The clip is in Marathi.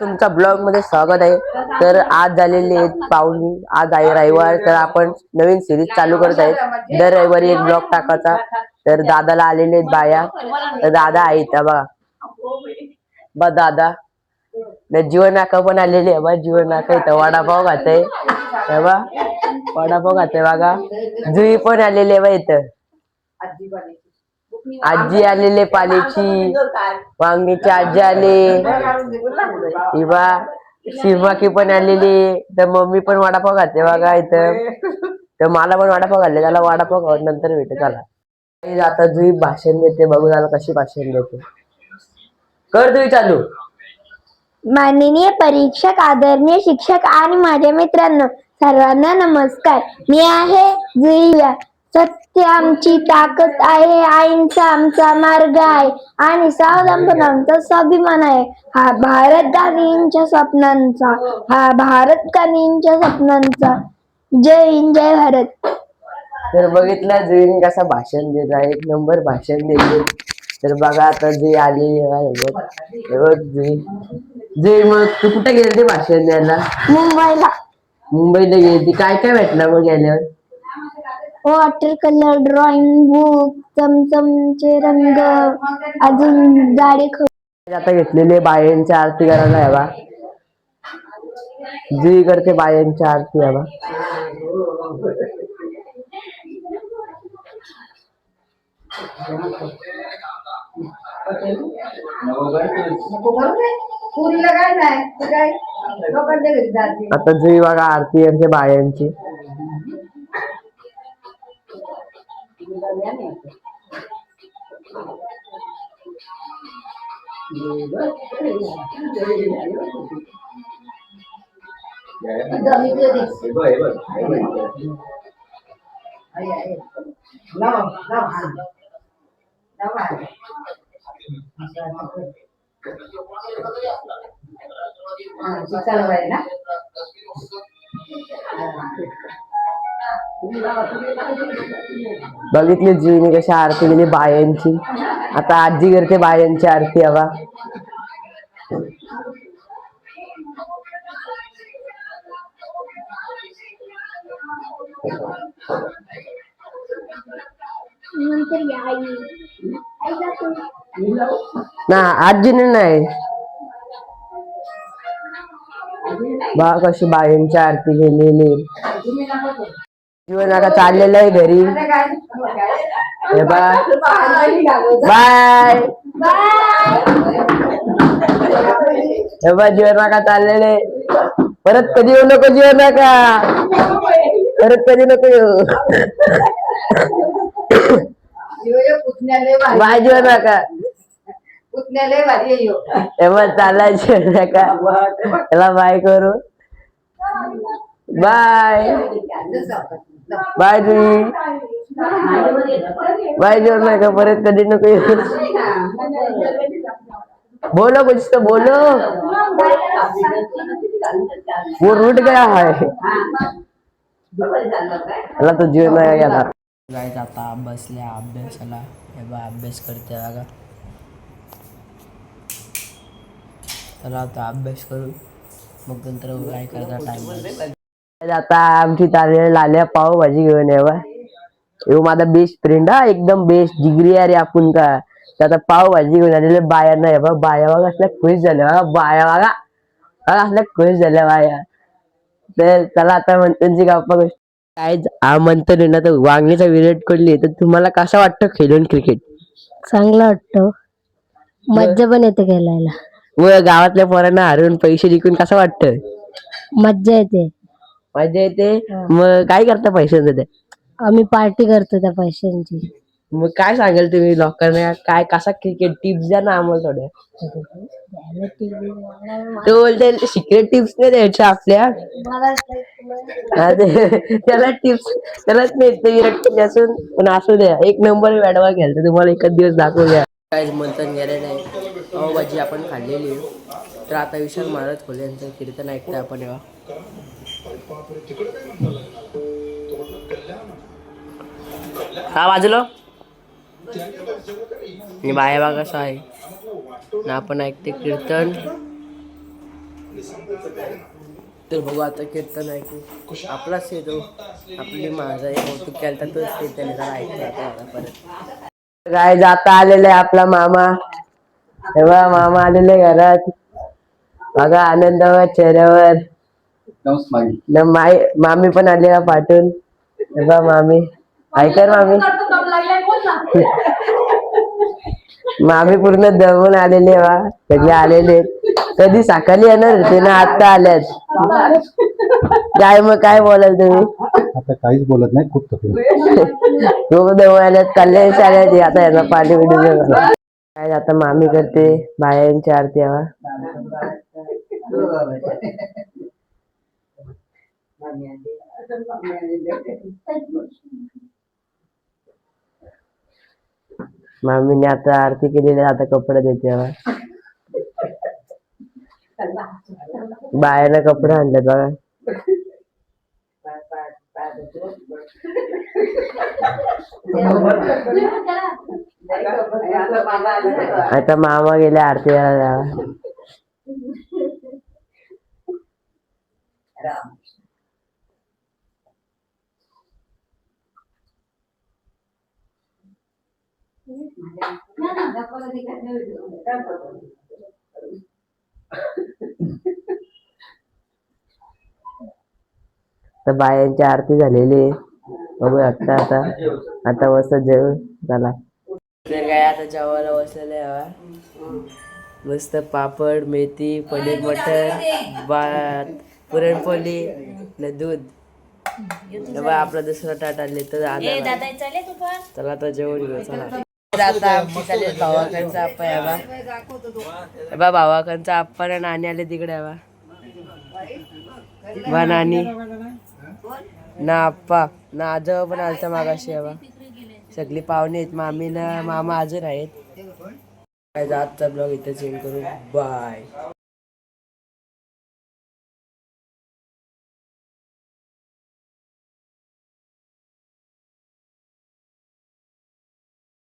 तुमचा ब्लॉगमध्ये स्वागत आहे. तर आज झालेले आहेत पाहुणी आज आहे रविवार तर आपण नवीन सिरीज चालू करत आहेत. दर रविवारी एक ब्लॉग टाकायचा. तर दादाला आलेले आहेत बाया. तर दादा आहे इथं बघा. बा दादा. न जीवन नाका पण आलेले आहे बा जीवन नाका इथं. वडापाव खात आहे बा वडापाव खात आहे बघा. जुई पण आलेली आहे बा इथं. आजी आलेले पालीची. वांगीची आजी आले किंवा शिवमाकी पण आलेली. तर मम्मी पण वडापाव खाते बघा इथं. तर मला पण वडापाव घालले त्याला वडापाव खाऊन नंतर भेटे त्याला आता जुई भाषण देते. बघू त्याला कशी भाषण देते. कर जुई चालू. माननीय परीक्षक आदरणीय शिक्षक आणि माझ्या मित्रांनो सर्वांना नमस्कार. मी आहे जुईया सत्य आमची ताकद आहे आईंचा आमचा मार्ग आहे आणि स्वावलंबन आमचा स्वाभिमान आहे. हा भारत गांधींच्या स्वप्नांचा हा भारत गांधींच्या स्वप्नांचा. जय हिंद जय भारत. तर बघितलं जुईने कसा भाषण देत आहे एक नंबर भाषण देते तर बघा आता जुई बघ जुई जुई मग तू कुठे गेली भाषण द्यायला? मुंबईला. मुंबईला गेली काय काय भेटलं मग गेल्यावर वॉटर कलर ड्रॉइंग बुक चमचमचे रंग अजून गाडी आता घेतलेले बायांची आरती करायला हवा जुई करते बायांची आरती हवा आता जुई बघा आरती करते बायांची. लाव लाव हात. लाव हात. हा, चिकन वगैरे ना बघितली जुईने कशी आरती केली बायांची. आता आजी करते बायांची आरती हवा. ना आजीने नाही. बा कशी बायांची आरती केलेली. जीवन आता चाललेलं आहे घरी. हे बा. बाय. हे बा जीवन नाका चाललेले परत कधी येऊ नको जीवन नाका परत कधी नको येऊ? बाय जीवन नाका पुतण्याले चालला जीवन नका त्याला बाय करू. बाय. बाय तुम्ही बाय जीवन नका परत कधी नको येऊ. बोलो कुछ तो बोलो. वो रूट गया है. मला तो जीव नाही गेला गायच आता बसल्या अभ्यासाला हे बा अभ्यास करते बघा. चला आता अभ्यास करू. मग नंतर काय करता टाइम आता आमची तारे लाल्या पाव भाजी घेऊन ये बा यो माझा बेस्ट फ्रेंड हा एकदम बेस्ट जिगरी अरे आपण का. आता पाव भाजी घेऊन आलेले बाया नाही बा बाया बघा असल्या खुश झाल्या बघा बाया बघा. बघा असल्या खुश झाल्या बाया. तर चला आता म्हणतांची गप्पा गोष्ट काय हा म्हणतो ना तर वांगीचा विराट कोहली तर तुम्हाला कसं वाटतं खेळून क्रिकेट चांगलं वाटतं. मज्जा पण येते खेळायला. व गावातल्या पोरांना हरवून पैसे जिंकून कसं वाटतं मज्जा येते. मजा येते मग काय करता पैशांचं ते? आम्ही पार्टी करतो त्या पैशांची. मग काय सांगाल तुम्ही लोकांना? काय कसा क्रिकेट टिप्स द्या ना आम्हाला थोड्या. तो बोलते सिक्रेट टिप्स नाही द्यायच्या आपल्या. हा ते- त्याला टिप्स त्यालाच नाही ते विराट कोहली असून पण असू द्या. एक नंबर बॅटवा घ्याल तुम्हाला एकच दिवस दाखवूया काय मंथन गेलेलं आहे पावभाजी आपण खाल्लेली आहे. तर आता विशाल महाराज खोले यांचं कीर्तन ऐकतं आपण जेव्हा हा बाजूला. आणि बाया बा कसं आहे. ना आपण ऐकते कीर्तन. तर बघू आता कीर्तन ऐकू आपलाच येतो आपली माझा एक कौतुक केलं तर तोच कीर्तन जरा ऐकतो आता मला परत. काय जाता आलेले आपला मामा. तेव्हा मामा आलेले घरात. बघा आनंद चेहऱ्यावर. न माई मामी पण आली का पाठून तेव्हा मामी. ऐकर मामी. मामी पूर्ण दमून आलेले वा सगळे आलेले कधी सकाळी येणार होते ना आता आल्यात. काय मग काय बोलाल तुम्ही? आता काहीच बोलत नाही खूप तकलीफ खूप दमून आल्यात. कल्याण आल्यात आता यांना पाणी बिडी काय आता मामी करते? बायांची आरती हवा मामीने आता आरती केलेली आता कपडे देते बायानं कपडे आणले बघा. आता मामा गेले आरती करायला. तर बायांची आरती झालेली आहे. बघू आता आता आता मस्त जेवण झाला. काय आता जेवायला बसलेले हवा मस्त पापड मेथी पनीर मटर भात पुरणपोळी न दूध. आपला दुसरा ताट आले. तर चला आता जेवण घेऊ चला. आता आमची चालेल भावाकांचा आप्पा बा. भावाकांचा आप्पा आणि नाणी आले तिकडे आहे बा. बा नानी. ना आप्पा ना आजोबा पण आलता मागाशी यावा बा. सगळी पाहुणे आहेत मामी ना मामा अजून आहेत. काय आजचा ब्लॉग इथे चेंज करू बाय